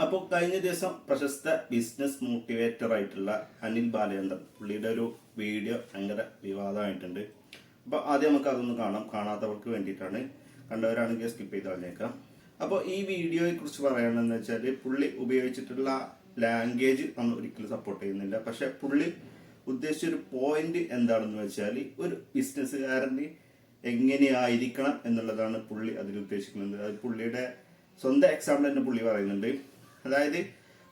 അപ്പോൾ കഴിഞ്ഞ ദിവസം പ്രശസ്ത ബിസിനസ് മോട്ടിവേറ്റർ ആയിട്ടുള്ള അനിൽ ബാലചന്ദ്രൻ പുള്ളിയുടെ ഒരു വീഡിയോ ഭയങ്കര വിവാദമായിട്ടുണ്ട്. അപ്പോൾ ആദ്യം നമുക്ക് അതൊന്ന് കാണാം. കാണാത്തവർക്ക് വേണ്ടിയിട്ടാണ്. കണ്ടവരാണെങ്കിൽ സ്കിപ്പ് ചെയ്ത് കളഞ്ഞേക്കാം. അപ്പോൾ ഈ വീഡിയോയെ കുറിച്ച് പറയണമെന്ന് വെച്ചാൽ പുള്ളി ഉപയോഗിച്ചിട്ടുള്ള ലാംഗ്വേജ് നമ്മൾ ഒരിക്കലും സപ്പോർട്ട് ചെയ്യുന്നില്ല. പക്ഷെ പുള്ളി ഉദ്ദേശിച്ച ഒരു പോയിന്റ് എന്താണെന്ന് വെച്ചാൽ ഒരു ബിസിനസ്സുകാരന് എങ്ങനെയായിരിക്കണം എന്നുള്ളതാണ് പുള്ളി അതിൽ ഉദ്ദേശിക്കുന്നത്. അത് പുള്ളിയുടെ സ്വന്തം എക്സാമ്പിൾ തന്നെ പുള്ളി പറയുന്നുണ്ട്. അതായത്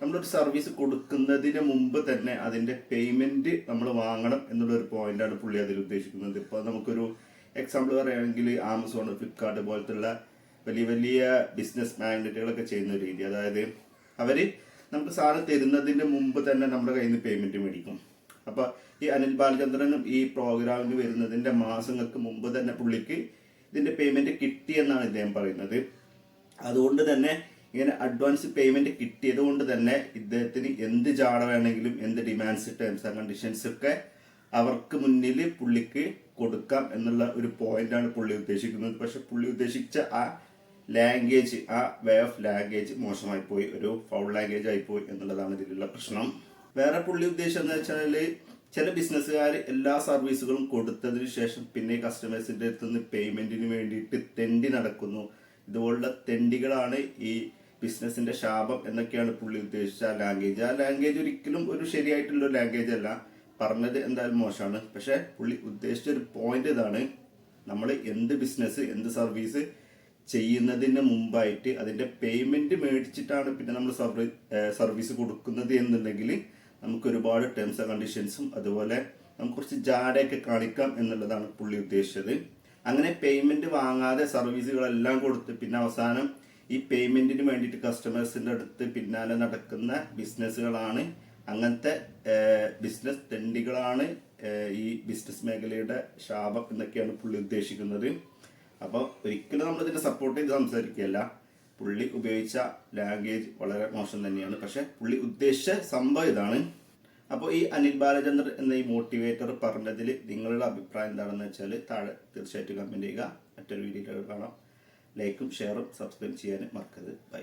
നമ്മളൊരു സർവീസ് കൊടുക്കുന്നതിന് മുമ്പ് തന്നെ അതിന്റെ പേയ്മെന്റ് നമ്മൾ വാങ്ങണം എന്നുള്ള ഒരു പോയിന്റാണ് പുള്ളി അതിൽ ഉദ്ദേശിക്കുന്നത്. ഇപ്പോൾ നമുക്കൊരു എക്സാമ്പിൾ പറയുകയാണെങ്കിൽ ആമസോൺ ഫ്ലിപ്കാർട്ട് പോലത്തുള്ള വലിയ വലിയ ബിസിനസ് മാഗ്നറ്റുകളൊക്കെ ചെയ്യുന്ന രീതി. അതായത് അവർ നമുക്ക് സാധനം തരുന്നതിന് മുമ്പ് തന്നെ നമ്മുടെ കയ്യിൽ നിന്ന് പേയ്മെന്റ് മേടിക്കും. അപ്പോൾ ഈ അനിൽ ബാലചന്ദ്രനും ഈ പ്രോഗ്രാമിന് വരുന്നതിന്റെ മാസങ്ങൾക്ക് മുമ്പ് തന്നെ പുള്ളിക്ക് ഇതിന്റെ പേയ്മെന്റ് കിട്ടിയെന്നാണ് ഇദ്ദേഹം പറയുന്നത്. അതുകൊണ്ട് തന്നെ ഇങ്ങനെ അഡ്വാൻസ് പേയ്മെന്റ് കിട്ടിയത് കൊണ്ട് തന്നെ ഇദ്ദേഹത്തിന് എന്ത് ജാട വേണമെങ്കിലും എന്ത് ഡിമാൻഡ്സ് ടേംസ് ആൻഡ് കണ്ടീഷൻസ് ഒക്കെ അവർക്ക് മുന്നിൽ പുള്ളിക്ക് കൊടുക്കാം എന്നുള്ള ഒരു പോയിന്റാണ് പുള്ളി ഉദ്ദേശിക്കുന്നത്. പക്ഷെ പുള്ളി ഉദ്ദേശിച്ച ആ ലാംഗ്വേജ് ആ വേ ഓഫ് ലാംഗ്വേജ് മോശമായി പോയി. ഒരു ഫൗൾ ലാംഗ്വേജ് ആയി പോയി എന്നുള്ളതാണ് ഇതിലുള്ള പ്രശ്നം. വേറെ പുള്ളി ഉദ്ദേശം എന്ന് വെച്ചാൽ ചില ബിസിനസ്സുകാർ എല്ലാ സർവീസുകളും കൊടുത്തതിന് ശേഷം പിന്നെ കസ്റ്റമേഴ്സിന്റെ അടുത്ത് നിന്ന് പേയ്മെന്റിന് വേണ്ടിയിട്ട് തെണ്ടി നടക്കുന്നു. ഇതുപോലുള്ള തെണ്ടികളാണ് ഈ ബിസിനസിന്റെ ശാപം എന്നൊക്കെയാണ് പുള്ളി ഉദ്ദേശിച്ച ലാംഗ്വേജ് ആ ലാംഗ്വേജ് ഒരിക്കലും ഒരു ശരിയായിട്ടുള്ള ഒരു ലാംഗ്വേജ് അല്ല. പറഞ്ഞത് എന്തായാലും മോശമാണ്. പക്ഷെ പുള്ളി ഉദ്ദേശിച്ച ഒരു പോയിന്റ് ഇതാണ്. നമ്മൾ എന്ത് ബിസിനസ് എന്ത് സർവീസ് ചെയ്യുന്നതിന് മുമ്പായിട്ട് അതിന്റെ പേയ്മെന്റ് മേടിച്ചിട്ടാണ് പിന്നെ നമ്മൾ സർവീസ് കൊടുക്കുന്നത് എന്നുണ്ടെങ്കിൽ നമുക്ക് ഒരുപാട് ടേംസ് ആൻഡ് കണ്ടീഷൻസും അതുപോലെ നമുക്ക് കുറച്ച് ജാടയൊക്കെ കാണിക്കാം എന്നുള്ളതാണ് പുള്ളി ഉദ്ദേശിച്ചത്. അങ്ങനെ പേയ്മെന്റ് വാങ്ങാതെ സർവീസുകളെല്ലാം കൊടുത്ത് പിന്നെ അവസാനം ഈ പേയ്മെന്റിന് വേണ്ടിയിട്ട് കസ്റ്റമേഴ്സിന്റെ അടുത്ത് പിന്നാലെ നടക്കുന്ന ബിസിനസ്സുകളാണ് അങ്ങനത്തെ ബിസിനസ് തെണ്ടികളാണ് ഈ ബിസിനസ് മേഖലയുടെ ശാപം എന്നൊക്കെയാണ് പുള്ളി ഉദ്ദേശിക്കുന്നത്. അപ്പോൾ ഒരിക്കലും നമ്മൾ ഇതിനെ സപ്പോർട്ട് ചെയ്ത് സംസാരിക്കുകയല്ല. പുള്ളി ഉപയോഗിച്ച ലാംഗ്വേജ് വളരെ മോശം തന്നെയാണ്. പക്ഷെ പുള്ളി ഉദ്ദേശിച്ച സംഭവം ഇതാണ്. അപ്പോൾ ഈ അനിൽ ബാലചന്ദ്രൻ എന്ന ഈ മോട്ടിവേറ്റർ പറഞ്ഞതിൽ നിങ്ങളുടെ അഭിപ്രായം എന്താണെന്ന് വെച്ചാൽ താഴെ തീർച്ചയായിട്ടും കമന്റ് ചെയ്യുക. മറ്റൊരു വീഡിയോയിൽ കാണാം. ലൈക്കും ഷെയറും സബ്സ്ക്രൈബ് ചെയ്യാനും മറക്കരുത്. ബൈ.